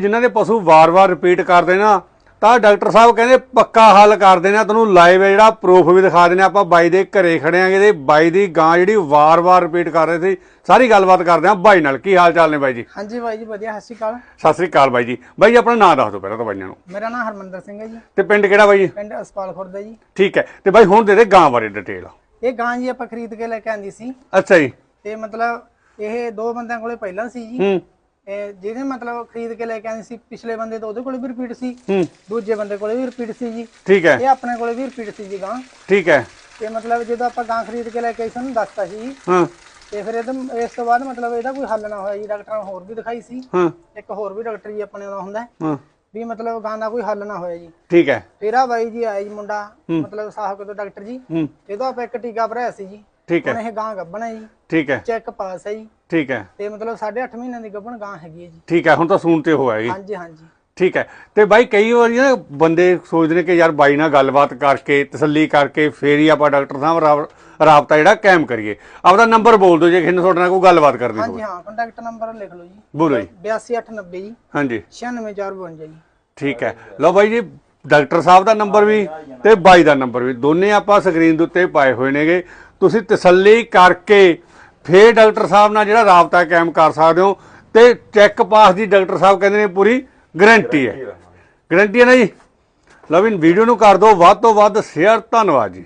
ਜਿਨ੍ਹਾਂ ਦੇ ਪਸ਼ੂ ਵਾਰ-ਵਾਰ ਰਿਪੀਟ ਕਰਦੇ ਨਾ ਤਾਂ ਡਾਕਟਰ ਸਾਹਿਬ ਕਹਿੰਦੇ ਪੱਕਾ ਹੱਲ ਕਰ ਦੇਣਾ ਤੁਹਾਨੂੰ ਲਾਈਵ ਜਿਹੜਾ ਪ੍ਰੂਫ ਵੀ ਦਿਖਾ ਦੇਣਾ ਆਪਾਂ ਬਾਈ ਦੇ ਘਰੇ ਖੜੇ ਆਂਗੇ ਤੇ ਬਾਈ ਦੀ ਗਾਂ ਜਿਹੜੀ ਵਾਰ-ਵਾਰ ਰਿਪੀਟ ਕਰ ਰਹੇ ਸੀ ਸਾਰੀ ਗੱਲਬਾਤ ਕਰਦੇ ਆਂ ਬਾਈ ਨਾਲ ਕੀ ਹਾਲ ਚਾਲ ਨੇ ਬਾਈ ਜੀ? ਹਾਂਜੀ ਬਾਈ ਜੀ ਵਧੀਆ ਸਤਿ ਸ਼੍ਰੀ ਅਕਾਲ। ਸਤਿ ਸ੍ਰੀ ਅਕਾਲ ਬਾਈ ਜੀ। ਬਾਈ ਜੀ ਆਪਣਾ ਨਾਮ ਦੱਸ ਦਿਓ ਪਹਿਲਾਂ ਤਾਂ ਬਾਈਆਂ ਨੂੰ। ਮੇਰਾ ਨਾਮ ਹਰਮੰਦਰ ਸਿੰਘ ਹੈ ਜੀ। ਤੇ ਪਿੰਡ ਕਿਹੜਾ ਬਾਈ ਜੀ? ਪਿੰਡ ਅਸਪਾਲ ਖੁਰਦ ਹੈ ਜੀ। ਠੀਕ ਹੈ ਤੇ ਬਾਈ ਹੁਣ ਦੇ ਦੇ ਗਾਂ ਬਾਰੇ ਡਿਟੇਲ ਇਹ ਗਾਂ ਜੀ ਆਪਾਂ ਖਰੀਦ ਕੇ ਲੈ ਕੇ ਆਂਦੀ ਸੀ। ਅੱਛਾ ਜੀ। ਤੇ ਮਤਲਬ ਇਹ ਦੋ ਬੰਦਿਆਂ ਕੋਲੇ ਪਹਿਲਾਂ ਸੀ ਜੀ। ਜਿਹਨੇ ਮਤਲਬ ਖਰੀਦ ਕੇ ਲੈ ਕੇ ਆਂਦੀ ਸੀ ਪਿਛਲੇ ਬੰਦੇ ਤੋਂ ਉਹਦੇ ਕੋਲੇ ਵੀ ਰਿਪੀਟ ਸੀ ਹੂੰ। ਦੂਜੇ ਬੰਦੇ ਕੋਲੇ ਵੀ ਰਿਪੀਟ ਸੀ ਜੀ। ਠੀਕ ਹੈ। ਇਹ ਆਪਣੇ ਕੋਲੇ ਵੀ ਰਿਪੀਟ ਸੀ ਜੀ ਗਾਂ ਠੀਕ ਹੈ। ਤੇ ਮਤਲਬ ਜਦੋਂ ਆਪਾਂ ਗਾਂ ਖਰੀਦ ਕੇ ਲੈ ਕੇ ਆਈ ਸਾਨੂੰ ਦੱਸਤਾ ਸੀ। ਜੀ ਹਾਂ। ਤੇ ਫਿਰ ਇਹਦੇ ਇਸ ਤੋਂ ਬਾਅਦ ਮਤਲਬ ਇਹਦਾ ਕੋਈ ਹੱਲ ਨਾ ਹੋਇਆ ਜੀ। ਡਾਕਟਰਾਂ ਨੂੰ ਹੋਰ ਵੀ ਦਿਖਾਈ ਸੀ। ਹਾਂ। ਇੱਕ ਹੋਰ ਵੀ ਡਾਕਟਰ ਜੀ ਆਪਣੇ ਦਾ ਹੁੰਦਾ। ਹੈ, ਵੀ ਮਤਲਬ ਗਾਂ ਦਾ ਕੋਈ ਹੱਲ ਨਾ ਹੋਇਆ ਜੀ। ਠੀਕ ਹੈ। ਫਿਰ ਆ ਬਾਈ ਜੀ ਆਇਆ ਜੀ ਮੁੰਡਾ। ਮਤਲਬ ਸਾਹਿਬ ਤੋਂ ਡਾਕਟਰ ਜੀ। ਇਹਦਾ ਆਪਾਂ ਇੱਕ ਟੀਕਾ ਭਰਾਇਆ ਸੀ ਜੀ। ਠੀਕ ਹੁਣ ਹੈ ਇਹ ਗਾਂ ਗੱਭਣ ਹੈ ਜੀ। ਠੀਕ ਹੈ। ਚੈੱਕ ਪਾਸ ਹੈ ਜੀ। ਠੀਕ ਹੈ। ਤੇ ਮਤਲਬ 8.5 ਮਹੀਨਿਆਂ ਦੀ ਗੱਭਣ ਗਾਂ ਹੈਗੀ ਹੈ ਜੀ। ਠੀਕ ਹੈ ਹੁਣ ਤਾਂ ਸੂਣ ਤੇ ਹੋਇਆ ਜੀ ਹਾਂਜੀ ਹਾਂਜੀ। ਠੀਕ ਹੈ। ਤੇ ਬਾਈ ਕਈ ਵਾਰੀ ਨਾ ਬੰਦੇ ਸੋਚਦੇ ਨੇ ਕਿ ਯਾਰ ਬਾਈ ਨਾਲ ਗੱਲਬਾਤ ਕਰਕੇ ਤਸੱਲੀ ਕਰਕੇ ਫੇਰ ਹੀ ਆਪਾਂ ਡਾਕਟਰ ਸਾਹਿਬ ਰਾਬ- ਰਾਬਤਾ ਜਿਹੜਾ ਕਾਇਮ ਕਰੀਏ। ਆਪਦਾ ਨੰਬਰ ਬੋਲ ਦਿਓ ਜੇ ਕਿਸੇ ਨੇ ਤੁਹਾਡੇ ਨਾਲ ਕੋਈ ਗੱਲਬਾਤ ਕਰਨੀ ਹਾਂਜੀ ਹੋਵੇ ਹਾਂ ਕੰਟੈਕਟ ਨੰਬਰ ਲਿਖ ਲਓ ਜੀ। ਬੋਲੋ ਜੀ। 82890 ਜੀ। ਹਾਂਜੀ। 96452 ਜੀ। ਠੀਕ ਹੈ। ਲਓ ਬਾਈ ਜੀ ਡਾਕਟਰ ਸਾਹਿਬ ਦਾ ਨੰਬਰ ਵੀ ਤੇ ਬਾਈ ਦਾ ਨੰਬਰ ਵੀ। ਦੋਨੇ ਆਪਾਂ ਸਕਰੀਨ ਦੇ ਉੱਤੇ ਪਾਏ ਹੋਏ ਨੇਗੇ। ਤੁਸੀਂ ਤਸੱਲੀ ਕਰਕੇ ਫੇਰ ਡਾਕਟਰ ਸਾਹਿਬ ਨਾਲ ਜਿਹੜਾ ਰਾਬਤਾ ਕਾਇਮ ਕਰ ਸਕਦੇ ਹੋ ਤੇ ਚੈੱਕ ਪਾਸ ਦੀ ਡਾਕਟਰ ਸਾਹਿਬ ਕਹਿੰਦੇ ਨੇ ਪੂਰੀ ਗਾਰੰਟੀ ਹੈ। ਗਾਰੰਟੀ ਹੈ ਨਾ ਜੀ? ਵੀ ਵੀਡੀਓ ਨੂੰ ਕਰ ਦਿਓ। ਵੱਧ ਤੋਂ ਵੱਧ ਸ਼ੇਅਰ। ਧੰਨਵਾਦ ਜੀ।